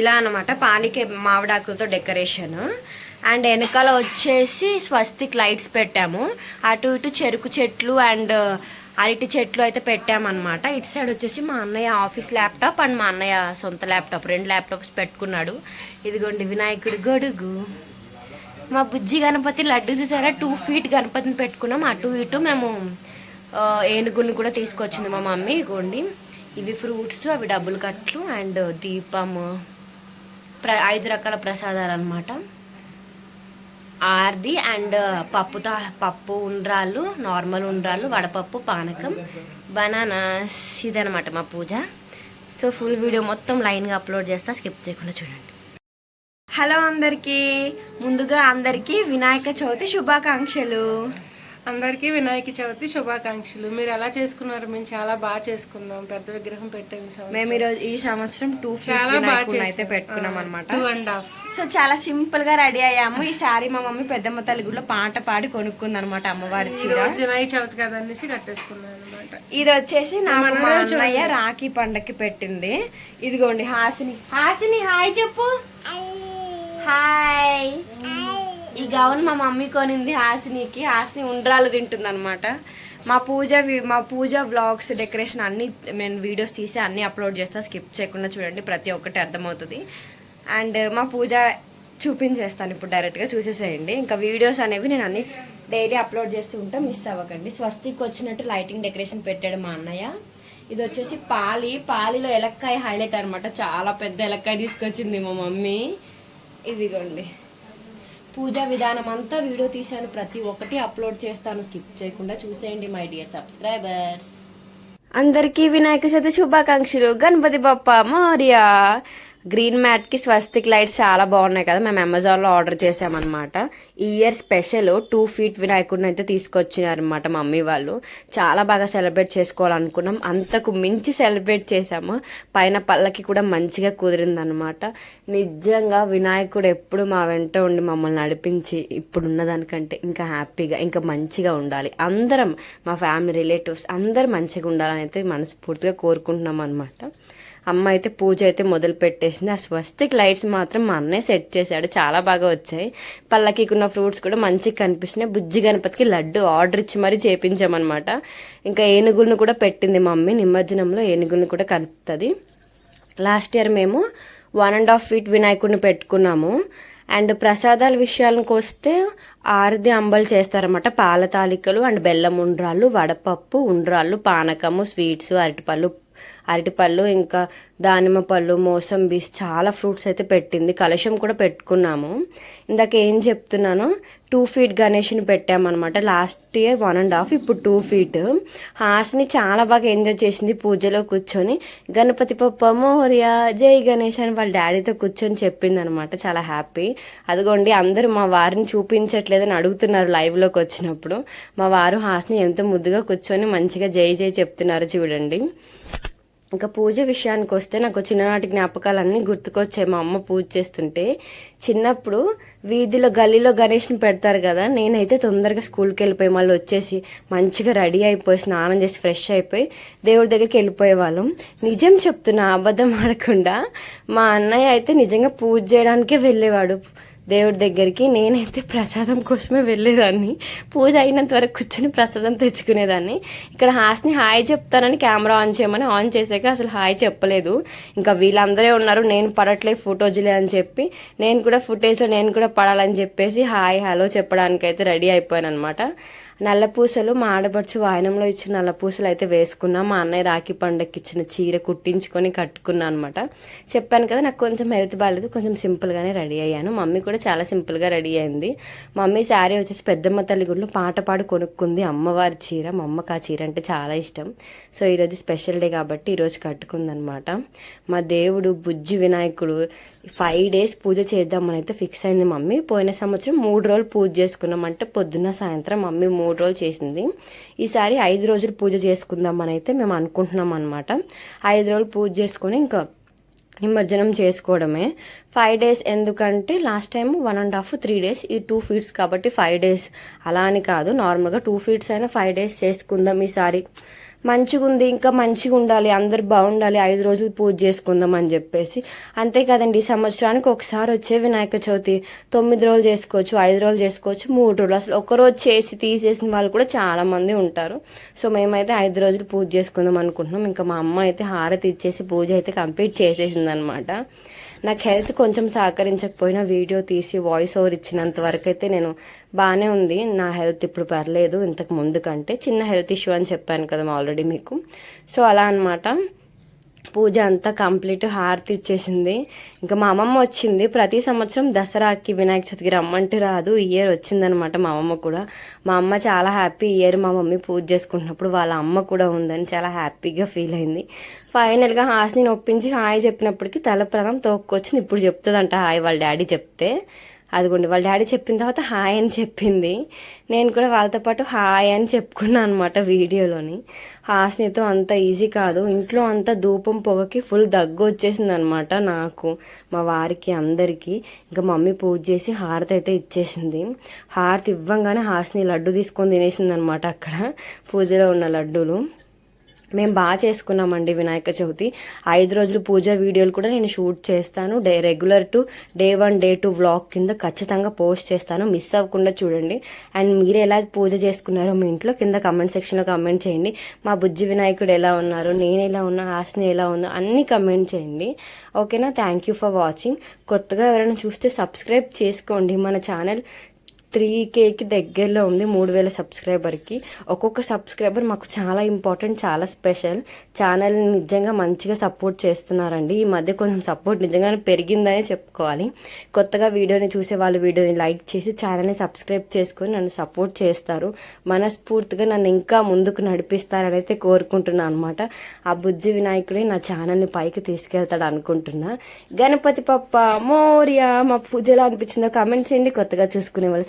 ఇలా అనమాట పానికి మామిడాకులతో decoration. And వెనకాల వచ్చేసి స్వస్తిక్ లైట్స్ పెట్టాము. అటు ఇటు చెరుకు చెట్లు అండ్ అరటి చెట్లు అయితే పెట్టామన్నమాట. ఇటు సైడ్ వచ్చేసి మా అన్నయ్య ఆఫీస్ ల్యాప్టాప్ అండ్ మా అన్నయ్య సొంత ల్యాప్టాప్ రెండు ల్యాప్టాప్స్ పెట్టుకున్నాడు. ఇదిగోండి వినాయకుడి గొడుగు. మా బుజ్జి గణపతి లడ్డు చూసారా? టూ ఫీట్ గణపతిని పెట్టుకున్నాం. అటు ఇటు మేము ఏనుగును ఏనుగుని కూడా తీసుకొచ్చింది మా మమ్మీ. ఇగోండి ఇవి ఫ్రూట్స్ అవి డబ్బులు కట్లు అండ్ దీపము. ప్ర ఐదు రకాల ప్రసాదాలు అనమాట ఆర్ది అండ్ పప్పుతో పప్పు ఉండ్రాళ్ళు నార్మల్ ఉండ్రాళ్ళు వడపప్పు పానకం బనానాస్ ఇదనమాట మా పూజ. సో ఫుల్ వీడియో మొత్తం లైన్గా అప్లోడ్ చేస్తా స్కిప్ చేయకుండా చూడండి. హలో అందరికీ ముందుగా అందరికీ వినాయక చవితి శుభాకాంక్షలు. అందరికీ వినాయక చవితి శుభాకాంక్షలు. మీరు ఎలా చేసుకున్నారు? మేము చాలా బాగా చేసుకున్నాం. పెద్ద విగ్రహం పెట్టాము. మేము ఈరోజు ఈ సంవత్సరం టూ చాలా బాగా అయితే పెట్టుకున్నాం అనమాట టూ అండ్ హాఫ్ సో చాలా సింపుల్గా రెడీ అయ్యాము. ఈ సారీ మా మమ్మీ పెద్దమ్మ తల్లి గుడిలో పాట పాడి కొనుక్కుంది అనమాట అమ్మవారి రోజు వినాయక చవితి కదా అనేసి కట్టేసుకున్నాను అనమాట ఇది వచ్చేసి అన్నయ్య రాఖీ పండక్కి పెట్టింది. ఇదిగోండి హాసిని. హాసిని హాయ్ చెప్పు. హాయ్. ఈ గౌన్ మా మమ్మీ కొనింది హాసినికి. హాసిని ఉండ్రాలు తింటుంది అనమాట మా పూజ మా పూజ వ్లాగ్స్ డెకరేషన్ అన్ని నేను వీడియోస్ తీసి అన్ని అప్లోడ్ చేస్తా. స్కిప్ చేయకుండా చూడండి ప్రతి ఒక్కటి అర్థమవుతుంది. అండ్ మా పూజ చూపించేస్తాను ఇప్పుడు డైరెక్ట్గా చూసేసేయండి. ఇంకా వీడియోస్ అనేవి నేను అన్ని డైలీ అప్లోడ్ చేస్తూ ఉంటా మిస్ అవ్వకండి. స్వస్తికి వచ్చినట్టు లైటింగ్ డెకరేషన్ పెట్టాడు మా అన్నయ్య. ఇది వచ్చేసి పాలి. పాలిలో ఎలక్కాయ హైలైట్ అనమాట చాలా పెద్ద ఎలక్కాయ తీసుకొచ్చింది మా మమ్మీ. ఇదిగోండి. పూజా విధానం అంతా వీడియో తీశాను. ప్రతి ఒక్కటి అప్లోడ్ చేస్తాను. స్కిప్ చేయకుండా చూసేయండి మై డియర్ సబ్స్క్రైబర్స్. అందరికీ వినాయక చవితి శుభాకాంక్షలు. గణపతి బప్ప మౌర్య. గ్రీన్ మ్యాట్కి స్వస్తిక్ లైట్స్ చాలా బాగున్నాయి కదా మేము అమెజాన్లో ఆర్డర్ చేసామన్నమాట. ఈ ఇయర్ స్పెషల్ టూ ఫీట్ వినాయకుడిని అయితే తీసుకొచ్చినారనమాట మమ్మీ వాళ్ళు. చాలా బాగా సెలబ్రేట్ చేసుకోవాలనుకున్నాం. అంతకు మించి సెలబ్రేట్ చేసాము పైన పళ్ళకి కూడా మంచిగా కుదిరిందనమాట నిజంగా వినాయకుడు ఎప్పుడు మా వెంట ఉండి మమ్మల్ని నడిపించి ఇప్పుడున్న దానికంటే ఇంకా హ్యాపీగా ఇంకా మంచిగా ఉండాలి. అందరం మా ఫ్యామిలీ రిలేటివ్స్ అందరు మంచిగా ఉండాలని అయితే మనస్ఫూర్తిగా కోరుకుంటున్నాం అనమాట అమ్మ అయితే పూజ అయితే మొదలు పెట్టేసింది. ఆ స్వస్తిక్ లైట్స్ మాత్రం మా అన్నయ్య సెట్ చేశాడు. చాలా బాగా వచ్చాయి. పళ్ళకికున్న ఫ్రూట్స్ కూడా మంచిగా కనిపిస్తున్నాయి. బుజ్జి గణపతికి లడ్డు ఆర్డర్ ఇచ్చి మరీ చేపించామన్నమాట. ఇంకా ఏనుగులను కూడా పెట్టింది మమ్మీ. నిమజ్జనంలో ఏనుగులను కూడా కలుపుతుంది. లాస్ట్ ఇయర్ మేము వన్ అండ్ హాఫ్ ఫీట్ వినాయకుడిని పెట్టుకున్నాము. అండ్ ప్రసాదాల విషయానికి వస్తే ఆరది అంబలు చేస్తారన్నమాట. పాల తాలికలు అండ్ బెల్లం ఉండ్రాళ్ళు వడపప్పు ఉండ్రాళ్ళు పానకము స్వీట్స్ అరటిపళ్ళు అరటిపళ్ళు ఇంకా దానిమ్మ పళ్ళు మోసంబీస్ చాలా ఫ్రూట్స్ అయితే పెట్టింది. కలశం కూడా పెట్టుకున్నాము. ఇందాక ఏం చెప్తున్నాను టూ ఫీట్ గణేష్ని పెట్టామన్నమాట. Last year one and half ఇప్పుడు టూ ఫీట్. హాస్ని చాలా బాగా ఎంజాయ్ చేసింది పూజలో కూర్చొని. గణపతి పప్ప మోరియా జై గణేష్ అని వాళ్ళ డాడీతో కూర్చొని చెప్పింది అనమాట చాలా హ్యాపీ. అదిగోండి అందరూ మా వారిని చూపించట్లేదని అడుగుతున్నారు లైవ్లోకి వచ్చినప్పుడు. మా వారు హాస్ని ఎంతో ముద్దుగా కూర్చొని మంచిగా జై జై చెప్తున్నారు చూడండి. ఇంకా పూజ విషయానికి వస్తే నాకు చిన్ననాటి జ్ఞాపకాలన్నీ గుర్తుకొచ్చాయి. మా అమ్మ పూజ చేస్తుంటే చిన్నప్పుడు వీధిలో గల్లీలో గణేష్ని పెడతారు కదా నేనైతే తొందరగా స్కూల్కి వెళ్ళిపోయి మళ్ళీ వచ్చేసి మంచిగా రెడీ అయిపోయి స్నానం చేసి ఫ్రెష్ అయిపోయి దేవుడి దగ్గరికి వెళ్ళిపోయేవాళ్ళం. నిజం చెప్తున్నా అబద్ధం ఆడకుండా మా అన్నయ్య అయితే నిజంగా పూజ చేయడానికే వెళ్ళేవాడు. దేవుడి దగ్గరికి నేనైతే ప్రసాదం కోసమే వెళ్ళేదాన్ని. పూజ అయినంత వరకు కూర్చొని ప్రసాదం తెచ్చుకునేదాన్ని. ఇక్కడ హాస్ని హాయ్ చెప్తానని కెమెరా ఆన్ చేయమని ఆన్ చేసాక అసలు హాయ్ చెప్పలేదు. ఇంకా వీళ్ళందరే ఉన్నారు నేను పడట్లేదు ఫోటోజులే అని చెప్పి నేను కూడా ఫుటేజ్లో నేను కూడా పడాలని చెప్పేసి హాయ్ హలో చెప్పడానికి అయితే రెడీ అయిపోయాను అనమాట నల్లపూసలు మా ఆడపడుచు వాయనంలో ఇచ్చిన నల్లపూసలు అయితే వేసుకున్నా. మా అన్నయ్య రాఖీ పండగకి ఇచ్చిన చీర కుట్టించుకొని కట్టుకున్నా అనమాట చెప్పాను కదా నాకు కొంచెం హెల్త్ బాగాలేదు కొంచెం సింపుల్గానే రెడీ అయ్యాను. మమ్మీ కూడా చాలా సింపుల్గా రెడీ అయింది. మమ్మీ శారీ వచ్చేసి పెద్దమ్మ తల్లి గుడిలో పాట పాడు కొనుక్కుంది. అమ్మవారి చీర మా అమ్మకి ఆ చీర అంటే చాలా ఇష్టం. సో ఈరోజు స్పెషల్ డే కాబట్టి ఈరోజు కట్టుకుందనమాట మా దేవుడు బుజ్జి వినాయకుడు ఫైవ్ డేస్ పూజ చేద్దామని అయితే ఫిక్స్ అయింది మమ్మీ. పోయిన సంవత్సరం మూడు రోజులు పూజ చేసుకున్నాం. అంటే పొద్దున్న సాయంత్రం మమ్మీ మూడు రోజులు చేసింది. ఈసారి ఐదు రోజులు పూజ చేసుకుందామని అయితే మేము అనుకుంటున్నాం అనమాట ఐదు రోజులు పూజ చేసుకొని ఇంకా నిమజ్జనం చేసుకోవడమే. ఫైవ్ డేస్ ఎందుకంటే last time one and half three days ఈ టూ ఫీట్స్ కాబట్టి ఫైవ్ డేస్ అలా అని కాదు. నార్మల్గా టూ ఫీట్స్ అయినా ఫైవ్ డేస్ చేసుకుందాం ఈసారి. మంచిగా ఉంది ఇంకా మంచిగా ఉండాలి అందరు బాగుండాలి ఐదు రోజులు పూజ చేసుకుందాం అని చెప్పేసి. అంతే కదండి సంవత్సరానికి ఒకసారి వచ్చే వినాయక చవితి. తొమ్మిది రోజులు చేసుకోవచ్చు ఐదు రోజులు చేసుకోవచ్చు మూడు రోజులు. అసలు ఒక రోజు చేసి తీసేసిన వాళ్ళు కూడా చాలా మంది ఉంటారు. సో మేమైతే ఐదు రోజులు పూజ చేసుకుందాం అనుకుంటున్నాం. ఇంకా మా అమ్మ అయితే హారతి ఇచ్చేసి పూజ అయితే కంప్లీట్ చేసేసింది అనమాట నాకు హెల్త్ కొంచెం సహకరించకపోయినా వీడియో తీసి వాయిస్ ఓవర్ ఇచ్చినంత వరకు అయితే నేను బాగానే ఉంది. నా హెల్త్ ఇప్పుడు పర్లేదు ఇంతకు ముందు కంటే. చిన్న హెల్త్ ఇష్యూ అని చెప్పాను కదా ఆల్రెడీ మీకు. సో అలా అన్నమాట. పూజ అంతా కంప్లీట్ హారతి ఇచ్చేసింది. ఇంకా మా అమ్మమ్మ వచ్చింది. ప్రతి సంవత్సరం దసరాకి వినాయక చవితికి రమ్మంటే రాదు. ఈ ఇయర్ వచ్చిందనమాట మా అమ్మమ్మ కూడా. మా అమ్మ చాలా హ్యాపీ ఇయర్ మా మమ్మీ పూజ చేసుకుంటున్నప్పుడు. వాళ్ళ అమ్మ కూడా ఉందని చాలా హ్యాపీగా ఫీల్ అయింది. ఫైనల్గా హాస్ని ఒప్పించి హాయ్ చెప్పినప్పటికీ తల ప్రాణం తోక్కొచ్చింది. ఇప్పుడు చెప్తుందంట హాయ్ వాళ్ళ డాడీ చెప్తే. అదిగోండి వాళ్ళ డాడీ చెప్పిన తర్వాత హాయ్ అని చెప్పింది. నేను కూడా వాళ్ళతో పాటు హాయ్ అని చెప్పుకున్నాను అనమాట వీడియోలోని. హాస్నితో అంత ఈజీ కాదు. ఇంట్లో అంత ధూపం పొగకి ఫుల్ దగ్గు వచ్చేసింది అనమాట నాకు మా వారికి అందరికీ. ఇంకా మమ్మీ పూజ చేసి హారతి అయితే ఇచ్చేసింది. హారతి ఇవ్వంగానే హాస్ని లడ్డు తీసుకొని తినేసింది అనమాట అక్కడ పూజలో ఉన్న లడ్డూలు. మేము బాగా చేసుకున్నామండి వినాయక చవితి. ఐదు రోజులు పూజ వీడియోలు కూడా నేను షూట్ చేస్తాను. Day regular to day one day two vlog కింద ఖచ్చితంగా పోస్ట్ చేస్తాను. మిస్ అవ్వకుండా చూడండి. అండ్ మీరు ఎలా పూజ చేసుకున్నారో మీ ఇంట్లో కింద కమెంట్ సెక్షన్లో కమెంట్ చేయండి. మా బుజ్జి వినాయకుడు ఎలా ఉన్నారు? నేను ఎలా ఉన్నా? హాస్ని ఎలా ఉందో అన్నీ కమెంట్ చేయండి. ఓకేనా? థ్యాంక్ యూ ఫర్ వాచింగ్ కొత్తగా ఎవరైనా చూస్తే సబ్స్క్రైబ్ చేసుకోండి. మన ఛానల్ త్రీ కేకి దగ్గరలో ఉంది మూడు వేల సబ్స్క్రైబర్కి. ఒక్కొక్క సబ్స్క్రైబర్ మాకు చాలా ఇంపార్టెంట్ చాలా స్పెషల్. ఛానల్ నిజంగా మంచిగా సపోర్ట్ చేస్తున్నారండి. ఈ మధ్య కొంచెం సపోర్ట్ నిజంగానే పెరిగిందనే చెప్పుకోవాలి. కొత్తగా వీడియోని చూసే వాళ్ళు వీడియోని లైక్ చేసి ఛానల్ని సబ్స్క్రైబ్ చేసుకొని నన్ను సపోర్ట్ చేస్తారు. మనస్ఫూర్తిగా నన్ను ఇంకా ముందుకు నడిపిస్తారని అయితే కోరుకుంటున్నాను అనమాట ఆ బుజ్జి వినాయకుడే నా ఛానల్ని పైకి తీసుకెళ్తాడు అనుకుంటున్నా. గణపతి పప్ప మోరియా మా పూజలా అనిపించిందో కామెంట్ చేయండి. కొత్తగా చూసుకునే వాళ్ళు